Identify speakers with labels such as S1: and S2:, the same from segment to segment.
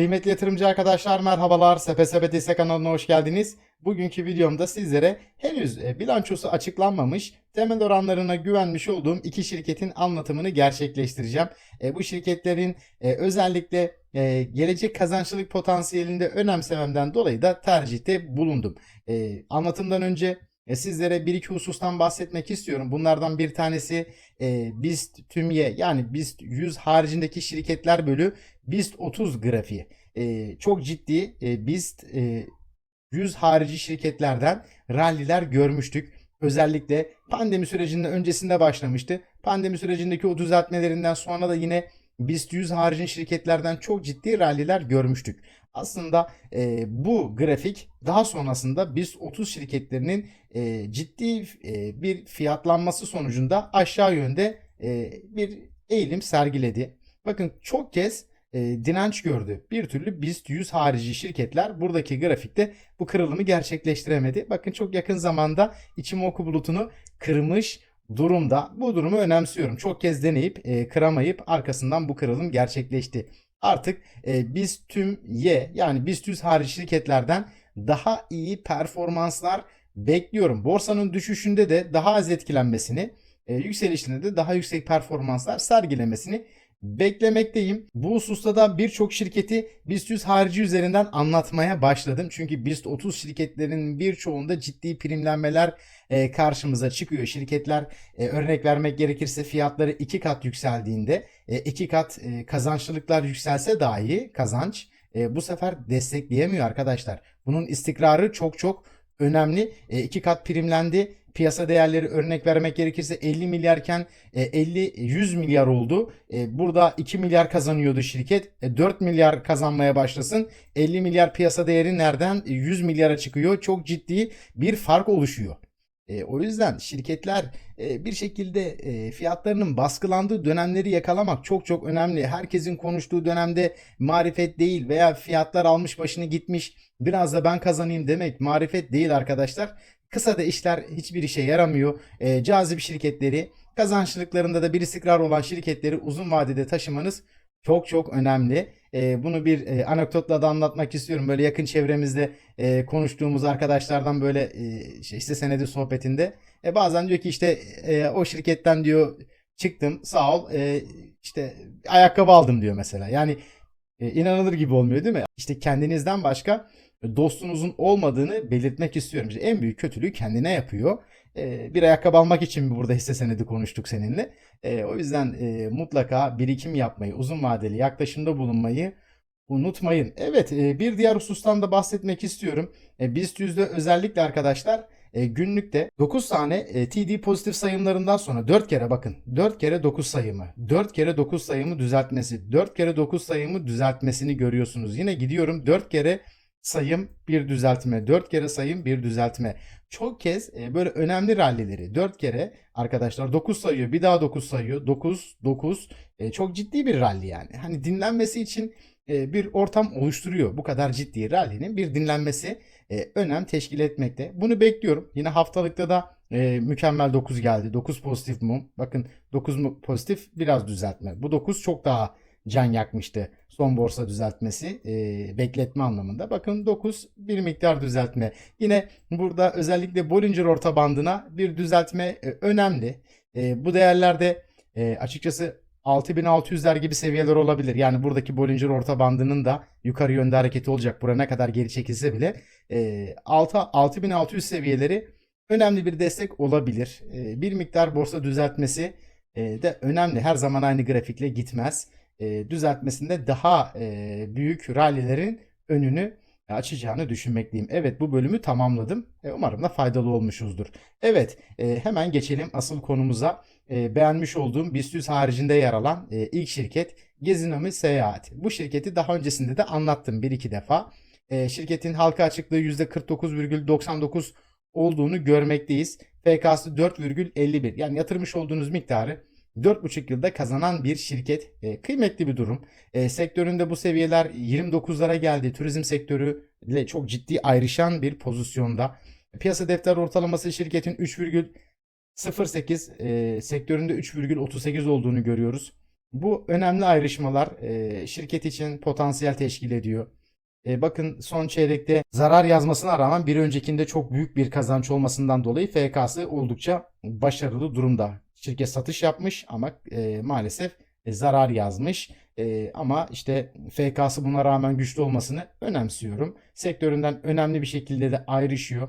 S1: Kıymetli yatırımcı arkadaşlar merhabalar. Sepe Sepe Dese kanalına hoş geldiniz. Bugünkü videomda sizlere henüz e, bilançosu açıklanmamış, temel oranlarına güvenmiş olduğum iki şirketin anlatımını gerçekleştireceğim. E, bu şirketlerin e, özellikle gelecek kazançlılık potansiyelinde önemsememden dolayı da tercihte bulundum. Anlatımdan önce e, sizlere bir iki husustan bahsetmek istiyorum. Bunlardan bir tanesi e, BIST tümye yani BIST 100 haricindeki şirketler bölü BIST 30 grafiği. E, çok ciddi e, BIST e, 100 harici şirketlerden ralliler görmüştük. Özellikle pandemi sürecinde öncesinde başlamıştı. Pandemi sürecindeki o düzeltmelerinden sonra da yine BIST 100 harici şirketlerden çok ciddi ralliler görmüştük. Aslında e, bu grafik daha sonrasında BIST 30 şirketlerinin e, ciddi e, bir fiyatlanması sonucunda aşağı yönde e, bir eğilim sergiledi. Bakın çok kez e, direnç gördü. Bir türlü BIST 100 harici şirketler buradaki grafikte bu kırılımı gerçekleştiremedi. Bakın çok yakın zamanda Ichimoku bulutunu kırmış durumda. Bu durumu önemsiyorum. Çok kez deneyip e, kıramayıp arkasından bu kırılım gerçekleşti. Artık e, biz tüm Y yani BIST 100 harici şirketlerden daha iyi performanslar bekliyorum. Borsanın düşüşünde de daha az etkilenmesini, e, yükselişinde de daha yüksek performanslar sergilemesini beklemekteyim. Bu hususta da birçok şirketi BIST 100 harici üzerinden anlatmaya başladım. Çünkü BIST 30 şirketlerinin birçoğunda ciddi primlenmeler e, karşımıza çıkıyor. Şirketler e, örnek vermek gerekirse fiyatları iki kat yükseldiğinde e, iki kat e, kazançlılıklar yükselse dahi kazanç e, bu sefer destekleyemiyor arkadaşlar. Bunun istikrarı çok çok önemli. E, iki kat primlendi. Piyasa değerleri örnek vermek gerekirse 50 milyarken e, 50-100 milyar oldu. E, burada 2 milyar kazanıyordu şirket. E, 4 milyar kazanmaya başlasın. 50 milyar piyasa değeri nereden 100 milyara çıkıyor? Çok ciddi bir fark oluşuyor. E, o yüzden şirketler e, bir şekilde e, fiyatlarının baskılandığı dönemleri yakalamak çok çok önemli. Herkesin konuştuğu dönemde marifet değil veya fiyatlar almış başını gitmiş biraz da ben kazanayım demek marifet değil arkadaşlar. Kısa da işler hiçbir işe yaramıyor. E, cazip şirketleri kazançlılıklarında da bir istikrar olan şirketleri uzun vadede taşımanız çok çok önemli. E, bunu bir e, anekdotla da anlatmak istiyorum. Böyle yakın çevremizde e, konuştuğumuz arkadaşlardan böyle e, işte senedi sohbetinde. E, bazen diyor ki işte e, o şirketten diyor çıktım sağ ol e, işte ayakkabı aldım diyor mesela. Yani e, inanılır gibi olmuyor değil mi? İşte kendinizden başka dostunuzun olmadığını belirtmek istiyorum. İşte en büyük kötülüğü kendine yapıyor. E, bir ayakkabı almak için mi burada hisse senedi konuştuk seninle? E, o yüzden e, mutlaka birikim yapmayı, uzun vadeli yaklaşımda bulunmayı unutmayın. Evet, e, bir diğer husustan da bahsetmek istiyorum. E, BIST yüzde özellikle arkadaşlar e, günlükte 9 tane e, TD pozitif sayımlarından sonra 4 kere bakın 4 kere 9 sayımı 4 kere 9 sayımı düzeltmesi 4 kere 9 sayımı düzeltmesini görüyorsunuz. Yine gidiyorum 4 kere sayım bir düzeltme 4 kere sayım bir düzeltme. Çok kez e, böyle önemli rallileri 4 kere arkadaşlar 9 sayıyor bir daha 9 sayıyor 9 9 e, çok ciddi bir ralli yani. Hani dinlenmesi için e, bir ortam oluşturuyor. Bu kadar ciddi rallinin bir dinlenmesi e, önem teşkil etmekte. Bunu bekliyorum. Yine haftalıkta da e, mükemmel 9 geldi. 9 pozitif mum. Bakın 9 mu pozitif biraz düzeltme. Bu 9 çok daha can yakmıştı son borsa düzeltmesi e, bekletme anlamında. Bakın 9 bir miktar düzeltme. Yine burada özellikle Bollinger orta bandına bir düzeltme e, önemli. E, bu değerlerde e, açıkçası 6600'ler gibi seviyeler olabilir. Yani buradaki Bollinger orta bandının da yukarı yönde hareketi olacak. Buraya ne kadar geri çekilse bile e, 6, 6600 seviyeleri önemli bir destek olabilir. E, bir miktar borsa düzeltmesi e, de önemli. Her zaman aynı grafikle gitmez. E, düzeltmesinde daha e, büyük rallilerin önünü açacağını düşünmekteyim. Evet bu bölümü tamamladım. E, umarım da faydalı olmuşuzdur. Evet e, hemen geçelim asıl konumuza. E, beğenmiş olduğum BIST 100 haricinde yer alan e, ilk şirket Gezinomi Seyahat. Bu şirketi daha öncesinde de anlattım bir iki defa. E, şirketin halka açıklığı %49,99 olduğunu görmekteyiz. FK'sı 4,51 yani yatırmış olduğunuz miktarı 4,5 yılda kazanan bir şirket. E, kıymetli bir durum. E, sektöründe bu seviyeler 29'lara geldi. Turizm sektörüyle çok ciddi ayrışan bir pozisyonda. Piyasa defter ortalaması şirketin 3,08 e, sektöründe 3,38 olduğunu görüyoruz. Bu önemli ayrışmalar e, şirket için potansiyel teşkil ediyor. E, bakın son çeyrekte zarar yazmasına rağmen bir öncekinde çok büyük bir kazanç olmasından dolayı FK'sı oldukça başarılı durumda. Şirket satış yapmış ama e, maalesef e, zarar yazmış. E, ama işte FK'sı buna rağmen güçlü olmasını önemsiyorum. Sektöründen önemli bir şekilde de ayrışıyor.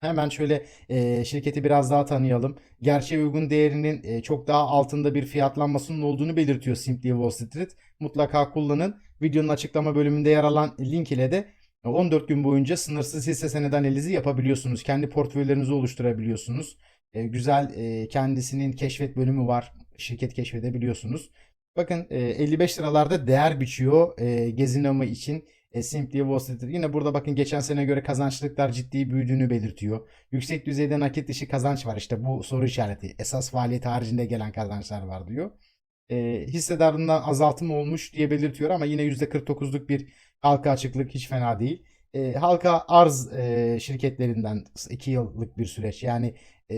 S1: Hemen şöyle e, şirketi biraz daha tanıyalım. Gerçeğe uygun değerinin e, çok daha altında bir fiyatlanmasının olduğunu belirtiyor Simply Wall Street. Mutlaka kullanın. Videonun açıklama bölümünde yer alan link ile de 14 gün boyunca sınırsız hisse senedi analizi yapabiliyorsunuz. Kendi portföylerinizi oluşturabiliyorsunuz. E, güzel e, kendisinin keşfet bölümü var. Şirket keşfedebiliyorsunuz. Bakın e, 55 liralarda değer biçiyor e, Gezinoma için. E, Simply Wall Street. Yine burada bakın geçen sene göre kazançlıklar ciddi büyüdüğünü belirtiyor. Yüksek düzeyde nakit dışı kazanç var. İşte bu soru işareti. Esas faaliyet haricinde gelen kazançlar var diyor. E, hissedarından azaltım olmuş diye belirtiyor ama yine %49'luk bir halka açıklık hiç fena değil. E, halka arz e, şirketlerinden 2 yıllık bir süreç. Yani e,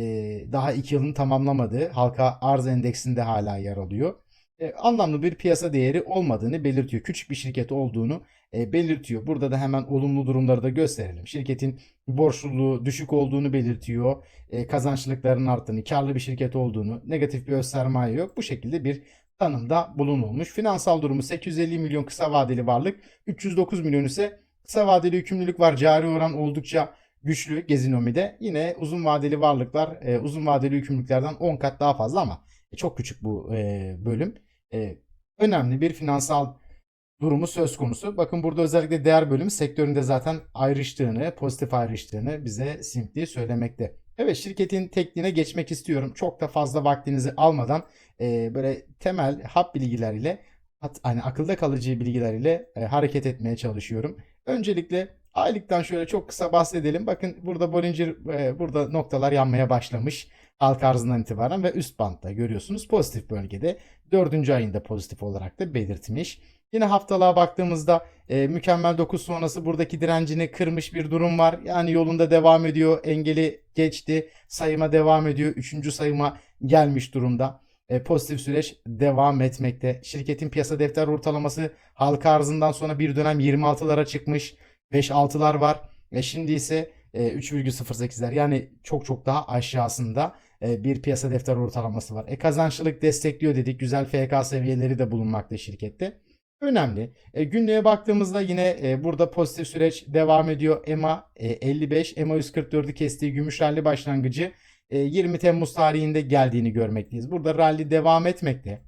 S1: daha 2 yılını tamamlamadığı halka arz endeksinde hala yer alıyor. E, anlamlı bir piyasa değeri olmadığını belirtiyor. Küçük bir şirket olduğunu e, belirtiyor. Burada da hemen olumlu durumları da gösterelim. Şirketin borçluluğu düşük olduğunu belirtiyor. E, kazançlıkların arttığını, karlı bir şirket olduğunu, negatif bir öz sermaye yok. Bu şekilde bir tanımda bulunulmuş. Finansal durumu 850 milyon kısa vadeli varlık, 309 milyon ise kısa vadeli yükümlülük var. Cari oran oldukça güçlü Gezinomi'de. Yine uzun vadeli varlıklar, e, uzun vadeli yükümlülüklerden 10 kat daha fazla ama çok küçük bu e, bölüm. E, önemli bir finansal durumu söz konusu. Bakın burada özellikle değer bölümü sektöründe zaten ayrıştığını, pozitif ayrıştığını bize Simply söylemekte. Evet şirketin tekniğine geçmek istiyorum. Çok da fazla vaktinizi almadan e, böyle temel hap bilgileriyle hani akılda kalıcı bilgilerle e, hareket etmeye çalışıyorum. Öncelikle aylıktan şöyle çok kısa bahsedelim. Bakın burada Bollinger e, burada noktalar yanmaya başlamış. Halk arzından itibaren ve üst bantta görüyorsunuz pozitif bölgede. Dördüncü ayında pozitif olarak da belirtmiş. Yine haftalığa baktığımızda e, mükemmel 9 sonrası buradaki direncini kırmış bir durum var. Yani yolunda devam ediyor. Engeli geçti. Sayıma devam ediyor. Üçüncü sayıma gelmiş durumda. E, pozitif süreç devam etmekte. Şirketin piyasa defter ortalaması halka arzından sonra bir dönem 26'lara çıkmış. 5-6'lar var. E, şimdi ise e, 3,08'ler yani çok çok daha aşağısında e, bir piyasa defter ortalaması var. E kazançlılık destekliyor dedik. Güzel FK seviyeleri de bulunmakta şirkette. Önemli. E, günlüğe baktığımızda yine e, burada pozitif süreç devam ediyor. EMA e, 55, EMA 144'ü kestiği gümüş rally başlangıcı e, 20 Temmuz tarihinde geldiğini görmekteyiz. Burada rally devam etmekte.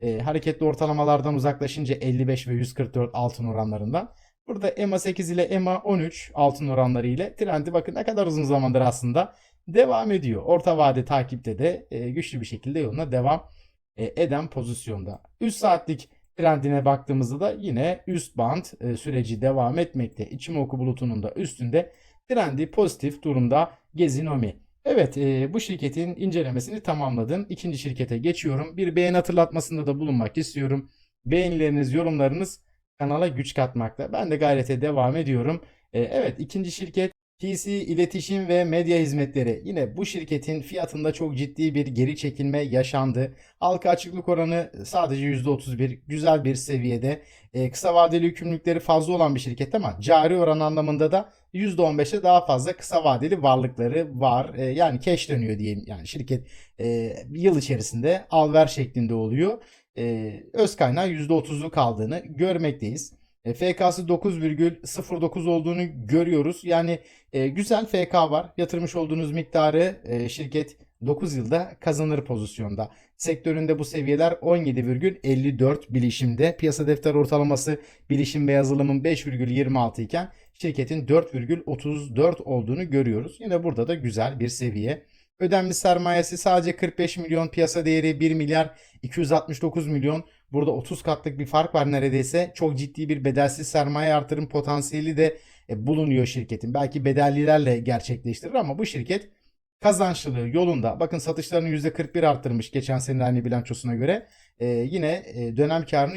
S1: E, hareketli ortalamalardan uzaklaşınca 55 ve 144 altın oranlarından. Burada EMA 8 ile EMA 13 altın oranları ile trendi bakın ne kadar uzun zamandır aslında devam ediyor. Orta vade takipte de e, güçlü bir şekilde yoluna devam e, eden pozisyonda. Üst saatlik trendine baktığımızda da yine üst band e, süreci devam etmekte. İçimoku bulutunun da üstünde trendi pozitif durumda Gezinomi. Evet e, bu şirketin incelemesini tamamladım. İkinci şirkete geçiyorum. Bir beğen hatırlatmasında da bulunmak istiyorum. Beğenileriniz, yorumlarınız kanala güç katmakta. Ben de gayrete devam ediyorum. E, evet ikinci şirket PC iletişim ve medya hizmetleri yine bu şirketin fiyatında çok ciddi bir geri çekilme yaşandı. Halka açıklık oranı sadece %31 güzel bir seviyede. Ee, kısa vadeli yükümlülükleri fazla olan bir şirket ama cari oran anlamında da %15'e daha fazla kısa vadeli varlıkları var. Ee, yani cash dönüyor diyeyim. Yani şirket e, yıl içerisinde al ver şeklinde oluyor. Ee, öz kaynağı %30'lu kaldığını görmekteyiz. E, FK'sı 9,09 olduğunu görüyoruz. Yani e, güzel FK var. Yatırmış olduğunuz miktarı e, şirket 9 yılda kazanır pozisyonda. Sektöründe bu seviyeler 17,54 bilişimde. Piyasa defter ortalaması bilişim ve yazılımın 5,26 iken şirketin 4,34 olduğunu görüyoruz. Yine burada da güzel bir seviye. Ödemli sermayesi sadece 45 milyon piyasa değeri 1 milyar 269 milyon. Burada 30 katlık bir fark var neredeyse. Çok ciddi bir bedelsiz sermaye artırım potansiyeli de e, bulunuyor şirketin. Belki bedellilerle gerçekleştirir ama bu şirket kazançlılığı yolunda. Bakın satışlarını %41 arttırmış geçen senenin aynı bilançosuna göre. Ee, yine e, dönem karını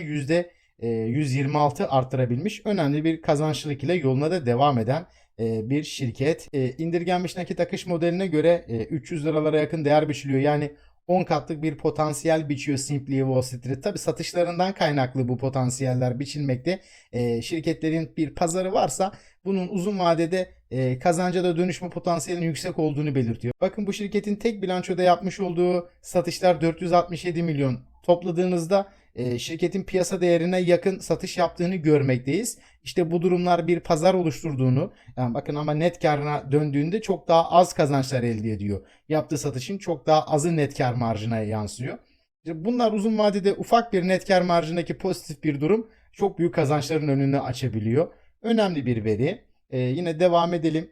S1: %126 arttırabilmiş. Önemli bir kazançlılık ile yoluna da devam eden e, bir şirket. E, indirgenmiş nakit akış modeline göre e, 300 liralara yakın değer biçiliyor. Yani 10 katlık bir potansiyel biçiyor Simply Wall Street. Tabi satışlarından kaynaklı bu potansiyeller biçilmekte. E, şirketlerin bir pazarı varsa bunun uzun vadede e, kazanca da dönüşme potansiyelinin yüksek olduğunu belirtiyor. Bakın bu şirketin tek bilançoda yapmış olduğu satışlar 467 milyon. Topladığınızda e, şirketin piyasa değerine yakın satış yaptığını görmekteyiz. İşte bu durumlar bir pazar oluşturduğunu, yani bakın ama net karına döndüğünde çok daha az kazançlar elde ediyor. Yaptığı satışın çok daha azı net kar marjına yansıyor. İşte bunlar uzun vadede ufak bir net kar marjındaki pozitif bir durum çok büyük kazançların önünü açabiliyor. Önemli bir veri. E, yine devam edelim.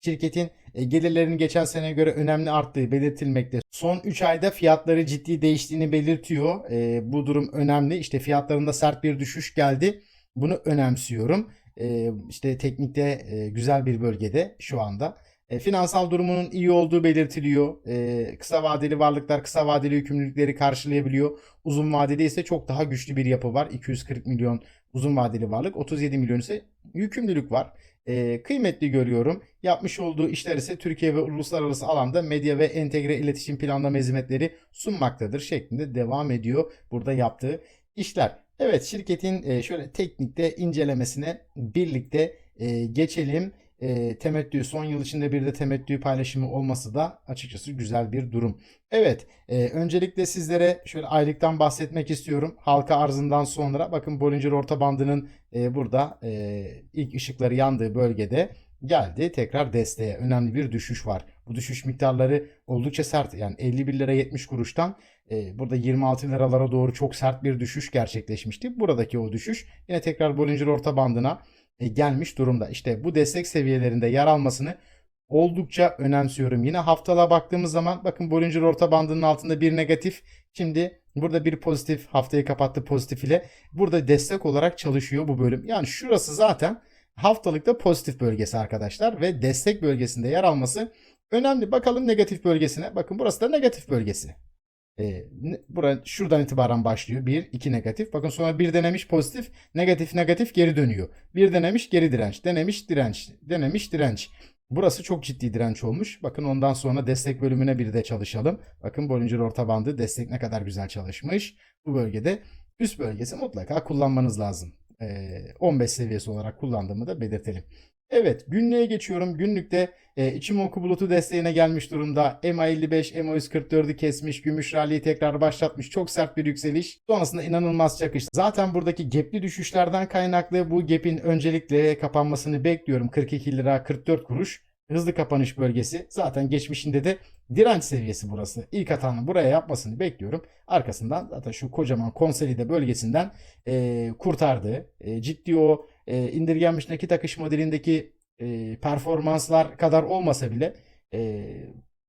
S1: Şirketin e, gelirlerinin geçen seneye göre önemli arttığı belirtilmekte. Son 3 ayda fiyatları ciddi değiştiğini belirtiyor. E, bu durum önemli. İşte fiyatlarında sert bir düşüş geldi. Bunu önemsiyorum. E, işte teknikte e, güzel bir bölgede şu anda. E, finansal durumunun iyi olduğu belirtiliyor. E, kısa vadeli varlıklar kısa vadeli yükümlülükleri karşılayabiliyor. Uzun vadede ise çok daha güçlü bir yapı var. 240 milyon uzun vadeli varlık, 37 milyon ise yükümlülük var. E, kıymetli görüyorum. Yapmış olduğu işler ise Türkiye ve uluslararası alanda medya ve entegre iletişim planlama hizmetleri sunmaktadır şeklinde devam ediyor burada yaptığı işler. Evet şirketin e, şöyle teknikte incelemesine birlikte e, geçelim. E, temettü son yıl içinde bir de temettü paylaşımı olması da açıkçası güzel bir durum. Evet e, öncelikle sizlere şöyle aylıktan bahsetmek istiyorum. Halka arzından sonra bakın Bollinger orta bandının e, burada e, ilk ışıkları yandığı bölgede geldi. Tekrar desteğe önemli bir düşüş var. Bu düşüş miktarları oldukça sert. Yani 51 lira 70 kuruştan e, burada 26 liralara doğru çok sert bir düşüş gerçekleşmişti. Buradaki o düşüş yine tekrar Bollinger orta bandına e, gelmiş durumda. İşte bu destek seviyelerinde yer almasını oldukça önemsiyorum. Yine haftalığa baktığımız zaman bakın Bollinger orta bandının altında bir negatif. Şimdi burada bir pozitif haftayı kapattı pozitif ile. Burada destek olarak çalışıyor bu bölüm. Yani şurası zaten haftalıkta pozitif bölgesi arkadaşlar ve destek bölgesinde yer alması önemli. Bakalım negatif bölgesine. Bakın burası da negatif bölgesi. E, bura şuradan itibaren başlıyor. 1, 2 negatif. Bakın sonra bir denemiş pozitif, negatif negatif geri dönüyor. Bir denemiş geri direnç, denemiş direnç, denemiş direnç. Burası çok ciddi direnç olmuş. Bakın ondan sonra destek bölümüne bir de çalışalım. Bakın Bollinger orta bandı destek ne kadar güzel çalışmış. Bu bölgede üst bölgesi mutlaka kullanmanız lazım. E, 15 seviyesi olarak kullandığımı da belirtelim. Evet günlüğe geçiyorum. Günlükte e, Ichimoku bulutu desteğine gelmiş durumda. MA55, MA144'ü kesmiş. Gümüş rally'yi tekrar başlatmış. Çok sert bir yükseliş. Sonrasında inanılmaz çakış. Zaten buradaki gapli düşüşlerden kaynaklı bu gap'in öncelikle kapanmasını bekliyorum. 42 lira 44 kuruş. Hızlı kapanış bölgesi. Zaten geçmişinde de direnç seviyesi burası. İlk hatanın buraya yapmasını bekliyorum. Arkasından zaten şu kocaman konsolide bölgesinden e, kurtardığı e, ciddi o e, indirgenmiş nakit akış modelindeki e, performanslar kadar olmasa bile e,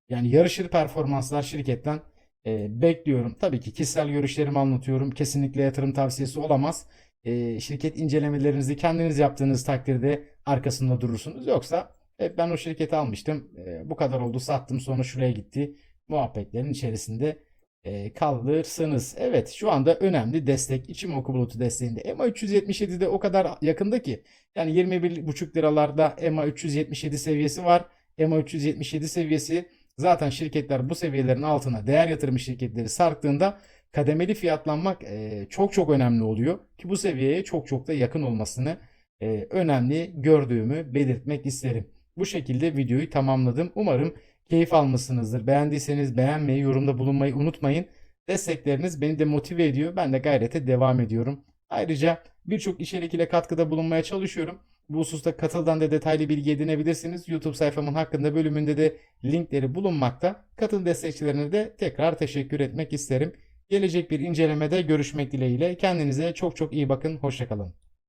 S1: yani yarışır performanslar şirketten e, bekliyorum. Tabii ki kişisel görüşlerimi anlatıyorum. Kesinlikle yatırım tavsiyesi olamaz. E, şirket incelemelerinizi kendiniz yaptığınız takdirde arkasında durursunuz. Yoksa e, ben o şirketi almıştım. E, bu kadar oldu sattım sonra şuraya gitti. Muhabbetlerin içerisinde e, kalırsınız. Evet şu anda önemli destek. İçim bulutu desteğinde. EMA 377'de o kadar yakında ki. Yani 21,5 liralarda EMA 377 seviyesi var. EMA 377 seviyesi zaten şirketler bu seviyelerin altına değer yatırım şirketleri sarktığında kademeli fiyatlanmak e, çok çok önemli oluyor. Ki bu seviyeye çok çok da yakın olmasını e, önemli gördüğümü belirtmek isterim. Bu şekilde videoyu tamamladım. Umarım keyif almışsınızdır. Beğendiyseniz beğenmeyi, yorumda bulunmayı unutmayın. Destekleriniz beni de motive ediyor. Ben de gayrete devam ediyorum. Ayrıca birçok içerik ile katkıda bulunmaya çalışıyorum. Bu hususta katıldan da detaylı bilgi edinebilirsiniz. YouTube sayfamın hakkında bölümünde de linkleri bulunmakta. Katıl destekçilerine de tekrar teşekkür etmek isterim. Gelecek bir incelemede görüşmek dileğiyle. Kendinize çok çok iyi bakın. Hoşçakalın.